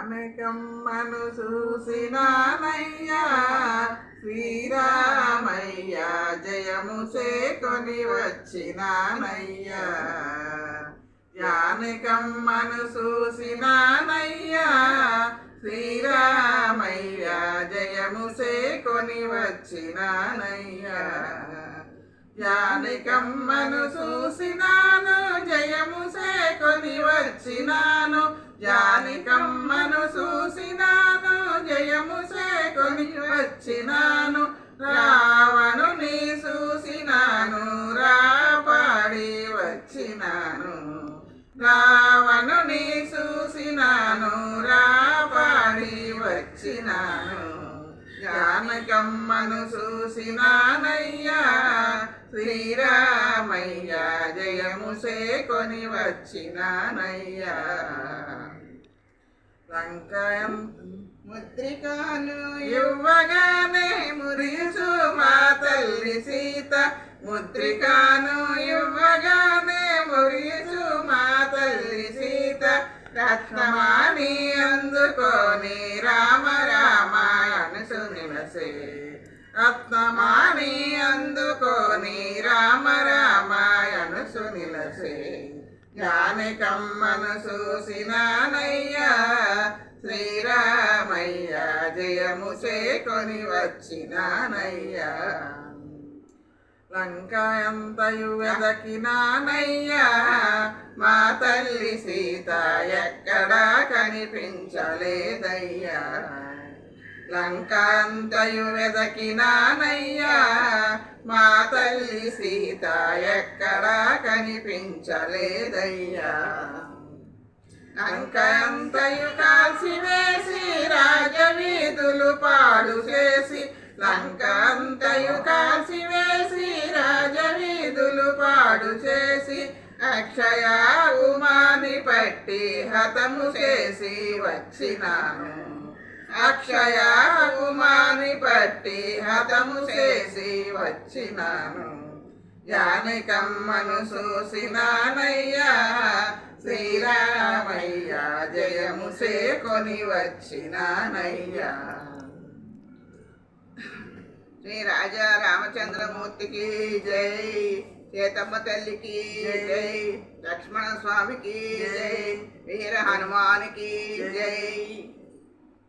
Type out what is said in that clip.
అనకమ్మను చూసినానయ్యా శ్రీరామయ్య జయము చేకొని వచ్చినానయ్యా. జానకమ్మను చూసినానయ్యా శ్రీరామయ్య జయము చేకొని వచ్చినానయ్యా. జానకమ్మను చూసినాను జయము చేకొని వచ్చినా జానికమ్మను చూసినాను జయము చేకొని వచ్చినాను. రావణుని చూసినాను రాపాడి వచ్చినాను. రావణుని చూసినాను రాపాడి వచ్చినాను. జానకమ్మను చూసినానయ్యా శ్రీరామయ్య జయము చేకొని వచ్చినానయ్యా. లంకం ముద్రికాను ఇవ్వగానే మురిసు మా తల్లి సీత. ముద్రికాను ఇవ్వగానే మురిసు మా తల్లి సీత. రత్నమాని అందుకొని రామ రామాయణ సునిలసే రత్నమాని అందుకొని రామ రామాయణ సునిలసే జానకమ్మను చూసినానయ్యా శ్రీరామయ్య జయము చేకొని వచ్చినానయ్యా. లంకాయంతయు ఎంతయు వెదకినానయ్యా మా తల్లి సీత ఎక్కడా కనిపించలేదయ్యా. లంకాంతయు వెదకినానయ్యా మా తల్లి సీత ఎక్కడా కనిపించలేదయ్యా. లంక లంకంతయు లంక వేసి రాజవీధులు పాడు చేసి అక్షయ ఉమాని పట్టి హతము చేసి వచ్చినాను. అక్షయ ఉమాని పట్టి హతము చేసి వచ్చినాను. జానకమ్మను చూసినానయ్యా శ్రీరామయ్యా జయము చేకొని వచ్చినానయ్యా. శ్రీ రాజా రామచంద్రమూర్తికి జై సీతమ్మ తల్లికి జై లక్ష్మణ స్వామికి జై వీర హనుమానికి జై.